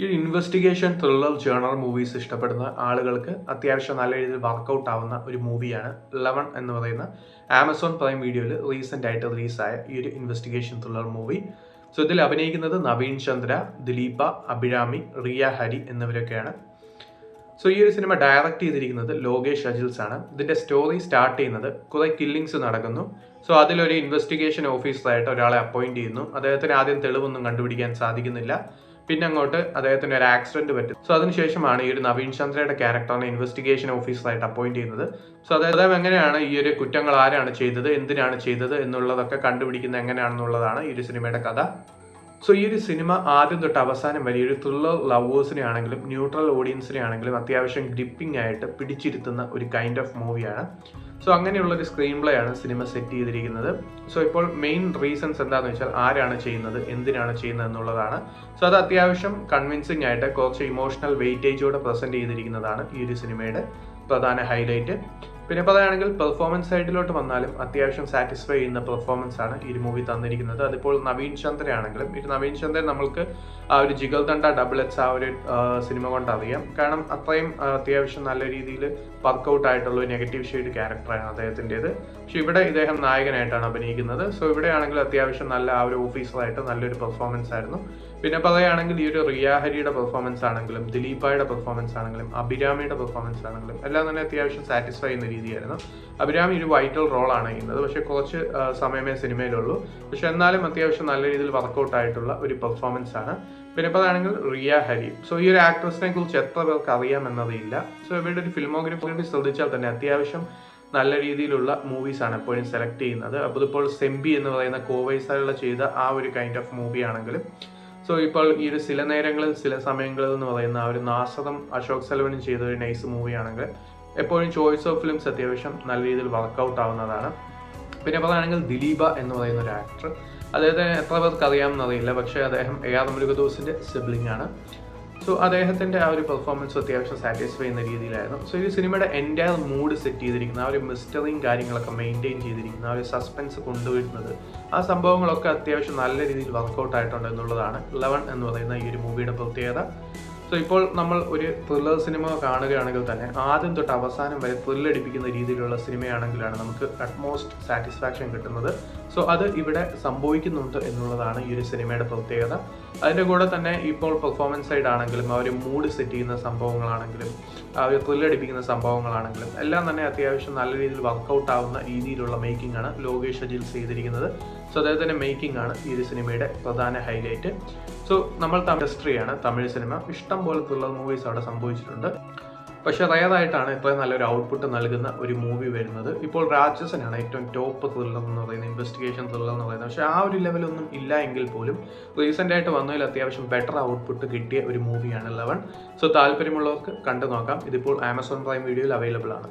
ഈ investigation thriller journal movies ഇഷ്ടപ്പെടുന്ന ആളുകൾക്ക് അത്യാവശ്യം നല്ല രീതിയിൽ വർക്കൗട്ട് ആവുന്ന ഒരു മൂവിയാണ് ലെവൺ എന്ന് പറയുന്ന ആമസോൺ പ്രൈം വീഡിയോയിൽ റീസെന്റ് ആയിട്ട് റിലീസായ ഈ ഒരു ഇൻവെസ്റ്റിഗേഷൻ ത്രില്ലർ മൂവി സോ ഇതിൽ അഭിനയിക്കുന്നത് നവീൻ ചന്ദ്ര ദിലീപ അഭിരാമി റിയ ഹരി എന്നിവരൊക്കെയാണ്. സോ ഈ ഒരു സിനിമ ഡയറക്റ്റ് ചെയ്തിരിക്കുന്നത് ലോകേഷ് അജിൽസ് ആണ് ഇതിന്റെ സ്റ്റോറി സ്റ്റാർട്ട് ചെയ്യുന്നത് കുറേ കില്ലിങ്സ് നടക്കുന്നു. സോ അതിലൊരു ഇൻവെസ്റ്റിഗേഷൻ ഓഫീസറായിട്ട് ഒരാളെ അപ്പോയിന്റ് ചെയ്യുന്നു. അദ്ദേഹത്തിന് ആദ്യം തെളിവൊന്നും കണ്ടുപിടിക്കാൻ സാധിക്കുന്നില്ല. പിന്നെ അങ്ങോട്ട് അദ്ദേഹത്തിന് ഒരു ആക്സിഡന്റ് പറ്റും. സോ അതിനുശേഷമാണ് ഈ ഒരു നവീൻ ചന്ദ്രയുടെ ക്യാരക്ടറിനെ ഇൻവെസ്റ്റിഗേഷൻ ഓഫീസറായിട്ട് അപ്പോയിന്റ് ചെയ്യുന്നത്. സോ അദ്ദേഹം എങ്ങനെയാണ് ഈ ഒരു കുറ്റങ്ങൾ ആരാണ് ചെയ്തത് എന്തിനാണ് ചെയ്തത് എന്നുള്ളതൊക്കെ കണ്ടുപിടിക്കുന്നത് എങ്ങനെയാണെന്നുള്ളതാണ് ഈ ഒരു സിനിമയുടെ കഥ. സോ ഈ ഒരു സിനിമ ആദ്യം തൊട്ട് അവസാനം വരെ ഒരു ത്രില്ലർ ലവേഴ്സിനെ ആണെങ്കിലും ന്യൂട്രൽ ഓഡിയൻസിനെ ആണെങ്കിലും അത്യാവശ്യം ഗ്രിപ്പിംഗ് ആയിട്ട് പിടിച്ചിരുത്തുന്ന ഒരു കൈൻഡ് ഓഫ് മൂവിയാണ് സോ അങ്ങനെയുള്ള ഒരു സ്ക്രീൻ പ്ലേ ആണ് സിനിമ സെറ്റ് ചെയ്തിരിക്കുന്നത്. സോ ഇപ്പോൾ മെയിൻ റീസൺസ് എന്താണെന്ന് വെച്ചാൽ ആരാണ് ചെയ്യുന്നത് എന്തിനാണ് ചെയ്യുന്നത് എന്നുള്ളതാണ്. സോ അത് അത്യാവശ്യം കൺവിൻസിംഗ് ആയിട്ട് കുറച്ച് ഇമോഷണൽ വെയിറ്റേജോടെ പ്രസന്റ് ചെയ്തിരിക്കുന്നതാണ് ഈ ഒരു സിനിമയുടെ പ്രധാന ഹൈലൈറ്റ് പിന്നെ പറയുകയാണെങ്കിൽ പെർഫോമൻസ് സൈഡിലോട്ട് വന്നാലും അത്യാവശ്യം സാറ്റിസ്ഫൈ ചെയ്യുന്ന പെർഫോമൻസ് ആണ് ഈ മൂവി തന്നിരിക്കുന്നത്. അതിപ്പോൾ നവീൻ ചന്ദ്ര ആണെങ്കിലും ഇത് നവീൻ ചന്ദ്രൻ നമ്മൾക്ക് ആ ഒരു ജിഗൽ തണ്ട ഡബിൾ എച്ച് ആ ഒരു സിനിമ കൊണ്ട് അറിയാം. കാരണം അത്രയും അത്യാവശ്യം നല്ല രീതിയിൽ വർക്കൗട്ട് ആയിട്ടുള്ള ഒരു നെഗറ്റീവ് ഷെയ്ഡ് ക്യാരക്ടറാണ് അദ്ദേഹത്തിന്റെത്. പക്ഷെ ഇവിടെ ഇദ്ദേഹം നായകനായിട്ടാണ് അഭിനയിക്കുന്നത്. സോ ഇവിടെ ആണെങ്കിൽ അത്യാവശ്യം നല്ല ആ ഒരു ഓഫീസറായിട്ട് നല്ലൊരു പെർഫോമൻസ് ആയിരുന്നു. പിന്നെ പറയുകയാണെങ്കിൽ ഈ ഒരു റിയാഹരിയുടെ പെർഫോമൻസ് ആണെങ്കിലും ദിലീപായുടെ പെർഫോമൻസ് ആണെങ്കിലും അഭിരാമിയുടെ പെർഫോമൻസ് ആണെങ്കിലും എല്ലാം തന്നെ അത്യാവശ്യം സാറ്റിസ്ഫൈ ചെയ്യുന്ന രീതിയായിരുന്നു. അഭിരാമി ഒരു വൈറ്റൽ റോളാണ് ചെയ്യുന്നത്. പക്ഷേ കുറച്ച് സമയമേ സിനിമയിലുള്ളൂ. പക്ഷെ എന്നാലും അത്യാവശ്യം നല്ല രീതിയിൽ വർക്കൗട്ട് ആയിട്ടുള്ള ഒരു പെർഫോമൻസ് ആണ്. പിന്നെ ഇപ്പോൾ ആണെങ്കിൽ റിയ ഹരി. സോ ഈ ഒരു ആക്ട്രസിനെ കുറിച്ച് എത്ര പേർക്ക് അറിയാമെന്നതില്ല സോ ഇവരുടെ ഒരു ഫിലിമോഗ്രഫി ശ്രദ്ധിച്ചാൽ തന്നെ അത്യാവശ്യം നല്ല രീതിയിലുള്ള മൂവീസാണ് എപ്പോഴും സെലക്ട് ചെയ്യുന്നത്. അപ്പോൾ ഇപ്പോൾ സെംബി എന്ന് പറയുന്ന കോവൈസാലുള്ള ചെയ്ത ആ ഒരു കൈൻഡ് ഓഫ് മൂവി ആണെങ്കിലും സോ ഇപ്പോൾ ഈ ഒരു ചില നേരങ്ങളിൽ ചില സമയങ്ങളിൽ എന്ന് പറയുന്ന ആ ഒരു നാസകം അശോക് സെലവനും ചെയ്ത ഒരു നൈസ് മൂവി ആണെങ്കിൽ എപ്പോഴും ചോയ്സ് ഓഫ് ഫിലിംസ് അത്യാവശ്യം നല്ല രീതിയിൽ വർക്കൗട്ട് ആവുന്നതാണ്. പിന്നെ പറയുകയാണെങ്കിൽ ദിലീപ എന്ന് പറയുന്ന ഒരു ആക്ടർ അദ്ദേഹത്തെ എത്ര പേർക്ക് അറിയാമെന്നറിയില്ല പക്ഷേ അദ്ദേഹം എ ആർ മുരുകദോസിന്റെ സിബ്ലിംഗ് ആണ്. സോ അദ്ദേഹത്തിന്റെ ആ ഒരു പെർഫോമൻസ് അത്യാവശ്യം സാറ്റിസ്ഫൈ ചെയ്യുന്ന രീതിയിലായിരുന്നു. സോ ഈ സിനിമയുടെ എന്റെ മൂഡ് സെറ്റ് ചെയ്തിരിക്കുന്ന ആ ഒരു മിസ്റ്ററിയും കാര്യങ്ങളൊക്കെ മെയിന്റെയിൻ ചെയ്തിരിക്കുന്ന ആ ഒരു സസ്പെൻസ് കൊണ്ടുവരുന്നത് ആ സംഭവങ്ങളൊക്കെ അത്യാവശ്യം നല്ല രീതിയിൽ വർക്കൗട്ട് ആയിട്ടുണ്ട് എന്നുള്ളതാണ്. ലെവൻ എന്ന് പറയുന്ന ഈ ഒരു മൂവിയുടെ പ്രത്യേകത. സോ ഇപ്പോൾ നമ്മൾ ഒരു ത്രില്ലർ സിനിമ കാണുകയാണെങ്കിൽ തന്നെ ആദ്യം തൊട്ട് അവസാനം വരെ ത്രില്ലടിപ്പിക്കുന്ന രീതിയിലുള്ള സിനിമയാണെങ്കിലാണ് നമുക്ക് അറ്റ്മോസ്റ്റ് സാറ്റിസ്ഫാക്ഷൻ കിട്ടുന്നത്. സോ അത് ഇവിടെ സംഭവിക്കുന്നുണ്ട് എന്നുള്ളതാണ് ഈ ഒരു സിനിമയുടെ പ്രത്യേകത. അതിന്റെ കൂടെ തന്നെ ഇപ്പോൾ പെർഫോമൻസ് സൈഡ് ആണെങ്കിലും ആ മൂഡ് സെറ്റ് ചെയ്യുന്ന സംഭവങ്ങളാണെങ്കിലും ആ ഒരു ത്രില്ലടിപ്പിക്കുന്ന സംഭവങ്ങളാണെങ്കിലും എല്ലാം തന്നെ അത്യാവശ്യം നല്ല രീതിയിൽ വർക്കൗട്ട് ആവുന്ന രീതിയിലുള്ള മേക്കിംഗ് ആണ് ലോകേഷ് അജിൽ ചെയ്തിരിക്കുന്നത്. സോ അദ്ദേഹത്തിന്റെ മേക്കിംഗ് ആണ് ഈ ഒരു സിനിമയുടെ പ്രധാന ഹൈലൈറ്റ് സോ നമ്മൾ ഇൻഡസ്ട്രിയാണ് തമിഴ് സിനിമ ഇഷ്ടം പോലത്തുള്ള മൂവീസ് അവിടെ സംഭവിച്ചിട്ടുണ്ട്. പക്ഷേ റയറായിട്ടാണ് ഇത്രയും നല്ലൊരു ഔട്ട്പുട്ട് നൽകുന്ന ഒരു മൂവി വരുന്നത്. ഇപ്പോൾ രാക്ഷസനാണ് ഏറ്റവും ടോപ്പ് ത്രില്ലർ എന്ന് പറയുന്നത് ഇൻവെസ്റ്റിഗേഷൻ ത്രില്ലർ എന്ന് പറയുന്നത്. പക്ഷേ ആ ഒരു ലെവലൊന്നും ഇല്ല എങ്കിൽ പോലും റീസെന്റ് ആയിട്ട് വന്നതിൽ അത്യാവശ്യം ബെറ്റർ ഔട്ട്പുട്ട് കിട്ടിയ ഒരു മൂവിയാണ് ലെവൻ സോ താല്പര്യമുള്ളവർക്ക് കണ്ടു നോക്കാം. ഇതിപ്പോൾ ആമസോൺ പ്രൈം വീഡിയോയിൽ അവൈലബിൾ ആണ്.